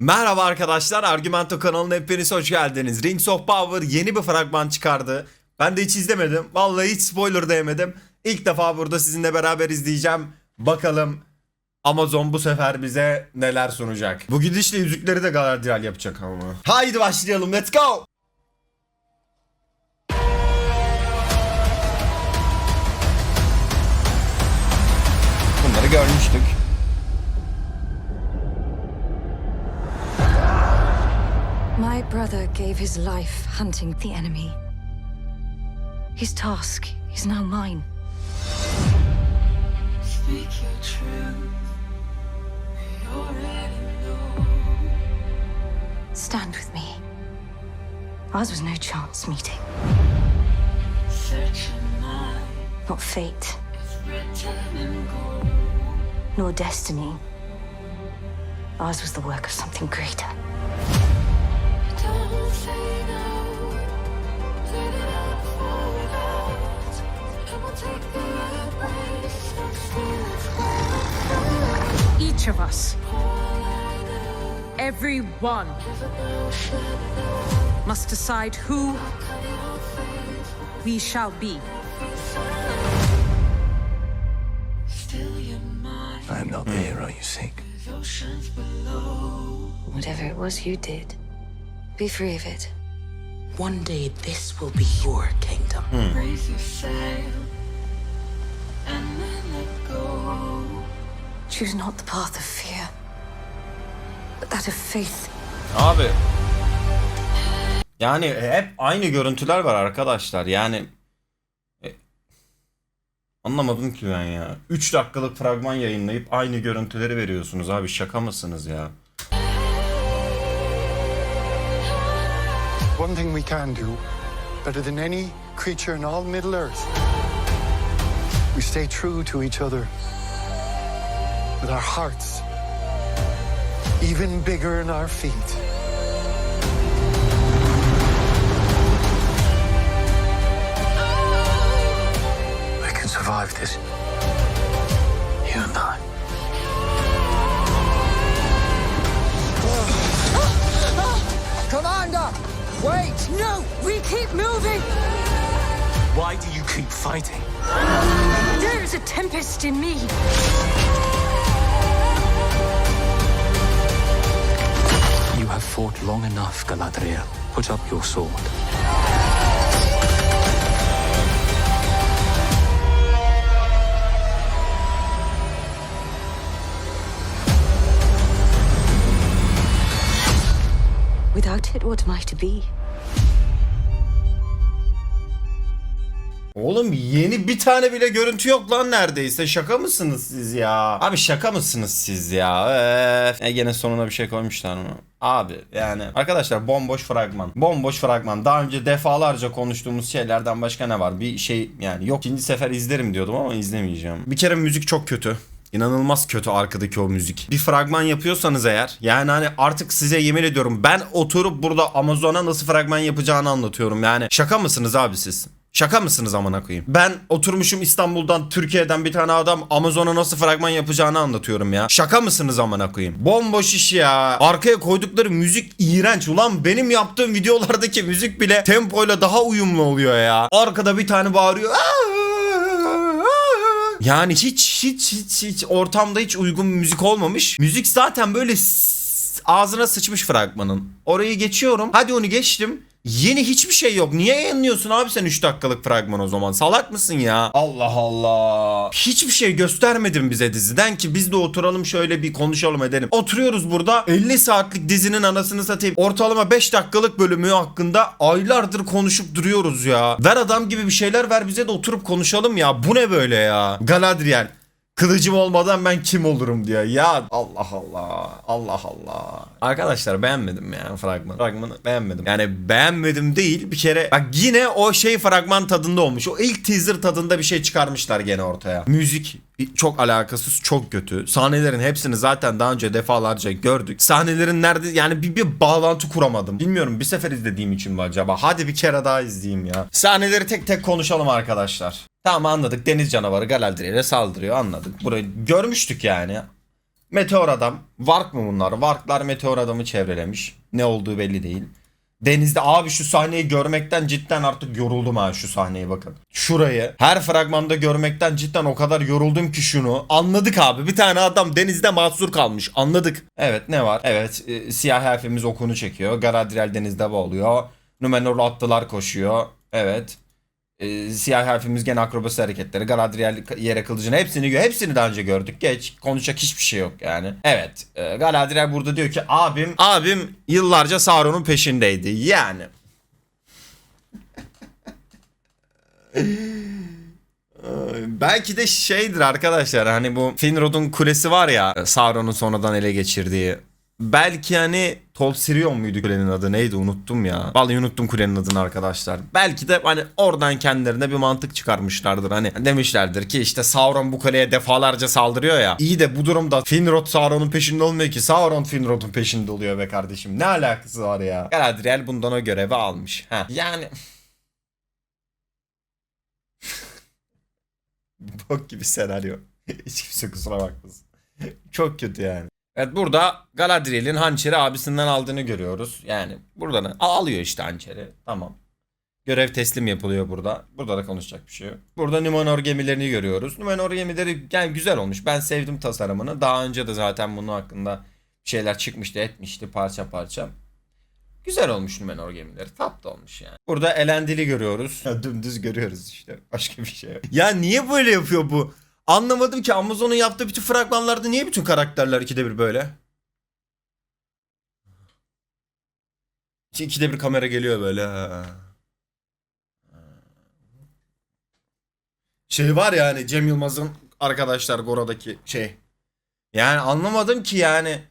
Merhaba arkadaşlar, Argumento kanalına hepiniz hoş geldiniz. Rings of Power yeni bir fragman çıkardı. Ben de hiç izlemedim. Vallahi hiç spoiler da yemedim. İlk defa burada sizinle beraber izleyeceğim. Bakalım Amazon bu sefer bize neler sunacak. Bu gidişle yüzükleri de Galadriel yapacak ama. Haydi başlayalım, let's go! Bunları görmüştük. My brother gave his life hunting the enemy. His task is now mine. Speak your truth. Already know. Stand with me. Ours was no chance meeting, not fate, It's written in gold. nor destiny. Ours was the work of something greater. Each of us, every one, must decide who we shall be. Still your mind. I am not the hero you seek. The oceans below. Whatever it was you did, be free of it. One day this will be your kingdom. Raise your sail. And then let go. Choose not the path of fear, but that of faith. Abi. Yani hep aynı görüntüler var arkadaşlar. Yani e, anlamadım ki ben ya. 3 dakikalık fragman yayınlayıp aynı görüntüleri veriyorsunuz abi. Şaka mısınız ya? One thing we can do, better than any creature in all Middle Earth, we stay true to each other with our hearts even bigger in our feet. We can survive this. You and I. Commander! Wait! No, we keep moving. Why do you keep fighting? There is a tempest in me. You have fought long enough, Galadriel. Put up your sword. Without it, what am I to be? Oğlum yeni bir tane bile görüntü yok lan neredeyse. Şaka mısınız siz ya? Abi şaka mısınız siz ya? Öf. E gene sonuna bir şey koymuşlar mı? Abi yani arkadaşlar bomboş fragman. Bomboş fragman. Daha önce defalarca konuştuğumuz şeylerden başka ne var? Bir şey yani yok. İkinci sefer izlerim diyordum ama izlemeyeceğim. Bir kere müzik çok kötü. İnanılmaz kötü arkadaki o müzik. Bir fragman yapıyorsanız eğer yani hani artık size yemin ediyorum ben oturup burada Amazon'a nasıl fragman yapacağını anlatıyorum. Yani şaka mısınız abi siz? Şaka mısınız amına koyayım? Ben oturmuşum İstanbul'dan Türkiye'den bir tane adam Amazon'a nasıl fragman yapacağını anlatıyorum ya. Şaka mısınız amına koyayım? Bomboş iş ya. Arkaya koydukları müzik iğrenç. Ulan benim yaptığım videolardaki müzik bile tempoyla daha uyumlu oluyor ya. Arkada bir tane bağırıyor. Yani hiç hiç hiç hiç ortamda hiç uygun müzik olmamış. Müzik zaten böyle ağzına sıçmış fragmanın. Orayı geçiyorum. Hadi onu geçtim. Yeni hiçbir şey yok. Niye yayınlıyorsun abi sen 3 dakikalık fragman o zaman? Salak mısın ya? Allah Allah. Hiçbir şey göstermedin bize diziden ki biz de oturalım şöyle bir konuşalım edelim. Oturuyoruz burada 50 saatlik dizinin anasını satayım. Ortalama 5 dakikalık bölümü hakkında aylardır konuşup duruyoruz ya. Ver adam gibi bir şeyler ver bize de oturup konuşalım ya. Bu ne böyle ya? Galadriel. Kılıcım olmadan ben kim olurum diyor. Ya Allah Allah. Allah Allah. Arkadaşlar beğenmedim ya fragmanı. Fragmanı beğenmedim. Yani beğenmedim değil bir kere. Bak yine o şey fragman tadında olmuş. O ilk teaser tadında bir şey çıkarmışlar gene ortaya. Müzik çok alakasız çok kötü. Sahnelerin hepsini zaten daha önce defalarca gördük. Sahnelerin nerede yani bir, bir bağlantı kuramadım. Bilmiyorum bir sefer izlediğim için mi acaba? Hadi bir kere daha izleyeyim ya. Sahneleri tek tek konuşalım arkadaşlar. Tamam anladık. Deniz canavarı Galadriel'e saldırıyor anladık. Burayı görmüştük yani. Meteor adam. Vark mı bunlar? Varklar meteor adamı çevrelemiş. Ne olduğu belli değil. Denizde abi şu sahneyi görmekten cidden artık yoruldum ha şu sahneye bakın. Şurayı her fragmanda görmekten cidden o kadar yoruldum ki şunu. Anladık abi bir tane adam denizde mahsur kalmış anladık. Evet ne var? Evet e, siyah harfimiz okunu çekiyor. Galadriel denizde boğuluyor. Numenorlu atlılar koşuyor. Evet. E, siyah harfimiz gene akrobasi hareketleri. Galadriel yere kılıcını hepsini hepsini daha önce gördük. Geç konuşacak hiçbir şey yok yani. Evet. E, Galadriel burada diyor ki abim abim yıllarca Sauron'un peşindeydi. Yani. Belki de şeydir arkadaşlar hani bu Finrod'un kulesi var ya Sauron'un sonradan ele geçirdiği. Belki hani Tol Sirion muydu kulenin adı neydi unuttum ya. Vallahi unuttum kulenin adını arkadaşlar. Belki de hani oradan kendilerine bir mantık çıkarmışlardır. Hani demişlerdir ki işte Sauron bu kuleye defalarca saldırıyor ya. İyi de bu durumda Finrod Sauron'un peşinde olmuyor ki. Sauron Finrod'un peşinde oluyor be kardeşim. Ne alakası var ya? Galadriel bundan o görevi almış. Heh. Yani Bok gibi senaryo. Hiç kimse kusura bakmasın. Çok kötü yani. Evet burada Galadriel'in hançeri abisinden aldığını görüyoruz. Yani burada ne? Alıyor işte hançeri. Tamam. Görev teslim yapılıyor burada. Burada da konuşacak bir şey yok. Burada Numenor gemilerini görüyoruz. Numenor gemileri yani güzel olmuş. Ben sevdim tasarımını. Daha önce de zaten bunun hakkında şeyler çıkmıştı etmişti parça parça. Güzel olmuş Numenor gemileri. Tatlı olmuş yani. Burada Elendil'i görüyoruz. Ya dümdüz görüyoruz işte. Başka bir şey yok. Ya niye böyle yapıyor bu? Anlamadım ki Amazon'un yaptığı bütün fragmanlarda niye bütün karakterler ikide bir böyle? İki- İkide bir kamera geliyor böyle. Şey var ya hani Cem Yılmaz'ın arkadaşlar Gora'daki şey. Yani anlamadım ki yani.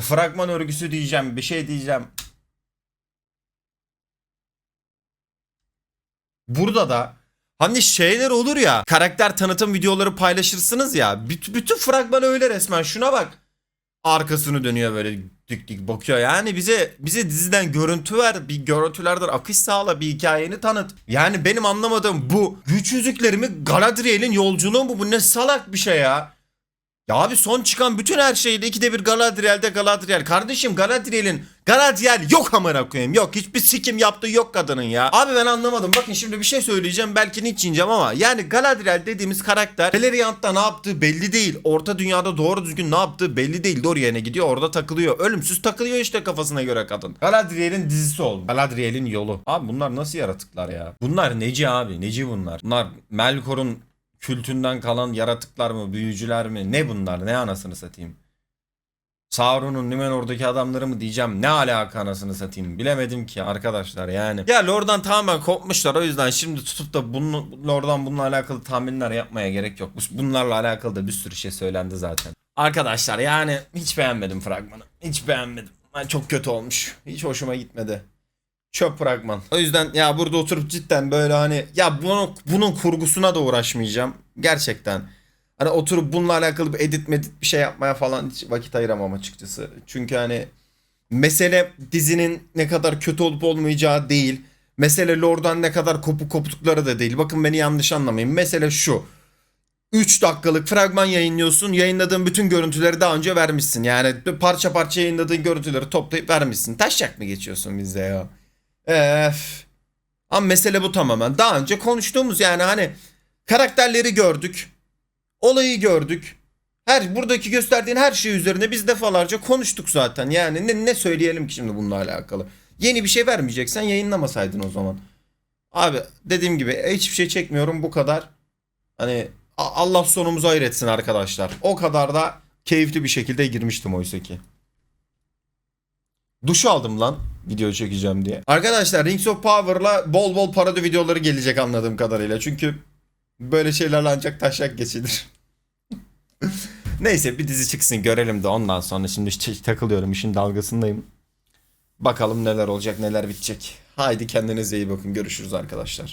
Fragman örgüsü diyeceğim, bir şey diyeceğim. Burada da hani şeyler olur ya karakter tanıtım videoları paylaşırsınız ya büt- bütün fragman öyle resmen. Şuna bak. Arkasını dönüyor böyle dik dik bakıyor. Yani bize bize diziden görüntü ver bir görüntülerden akış sağla bir hikayeni tanıt. Yani benim anlamadığım bu güç yüzüklerimi Galadriel'in yolculuğu mu? Bu ne salak bir şey ya ya abi son çıkan bütün her şeyde ikide bir Galadriel'de Galadriel. Kardeşim Galadriel'in Galadriel yok amına koyayım. Yok hiçbir sikim yaptığı yok kadının ya. Abi ben anlamadım. Bakın şimdi bir şey söyleyeceğim. Belki hiç ineceğim ama yani Galadriel dediğimiz karakter Beleriand'da ne yaptığı belli değil. Orta dünyada doğru düzgün ne yaptığı belli değil. Dorian'e gidiyor orada takılıyor. Ölümsüz takılıyor işte kafasına göre kadın. Galadriel'in dizisi oldu. Galadriel'in yolu. Abi bunlar nasıl yaratıklar ya? Bunlar neci abi? Neci bunlar? Bunlar Melkor'un kültünden kalan yaratıklar mı, büyücüler mi? Ne bunlar? Ne anasını satayım? Sauron'un Numenor'daki adamları mı diyeceğim? Ne alaka anasını satayım? Bilemedim ki arkadaşlar yani. Ya Lord'dan tamamen kopmuşlar. O yüzden şimdi tutup da bunu, Lord'dan bununla alakalı tahminler yapmaya gerek yok. Bu- Bunlarla alakalı da bir sürü şey söylendi zaten. Arkadaşlar yani hiç beğenmedim fragmanı. Hiç beğenmedim. Ben çok kötü olmuş. Hiç hoşuma gitmedi. Çöp fragman. O yüzden ya burada oturup cidden böyle hani ya bunun, bunun kurgusuna da uğraşmayacağım. Gerçekten. Hani oturup bununla alakalı bir edit medit bir şey yapmaya falan hiç vakit ayıramam açıkçası. Çünkü hani mesele dizinin ne kadar kötü olup olmayacağı değil. Mesele Lord'dan ne kadar kopuk koptukları da değil. Bakın beni yanlış anlamayın. Mesele şu. 3 dakikalık fragman yayınlıyorsun. Yayınladığın bütün görüntüleri daha önce vermişsin. Yani parça parça yayınladığın görüntüleri toplayıp vermişsin. Taşacak mı geçiyorsun bizde ya? Ef. Ama mesele bu tamamen. Daha önce konuştuğumuz yani hani karakterleri gördük. Olayı gördük. Her buradaki gösterdiğin her şey üzerine biz defalarca konuştuk zaten. Yani ne, ne söyleyelim ki şimdi bununla alakalı. Yeni bir şey vermeyeceksen yayınlamasaydın o zaman. Abi dediğim gibi hiçbir şey çekmiyorum bu kadar. Hani Allah sonumuzu hayır arkadaşlar. O kadar da keyifli bir şekilde girmiştim oysa ki. Duş aldım lan video çekeceğim diye. Arkadaşlar Rings of Power'la bol bol parodi videoları gelecek anladığım kadarıyla. Çünkü böyle şeylerle ancak taşak geçilir. Neyse bir dizi çıksın görelim de ondan sonra şimdi takılıyorum işin dalgasındayım. Bakalım neler olacak neler bitecek. Haydi kendinize iyi bakın görüşürüz arkadaşlar.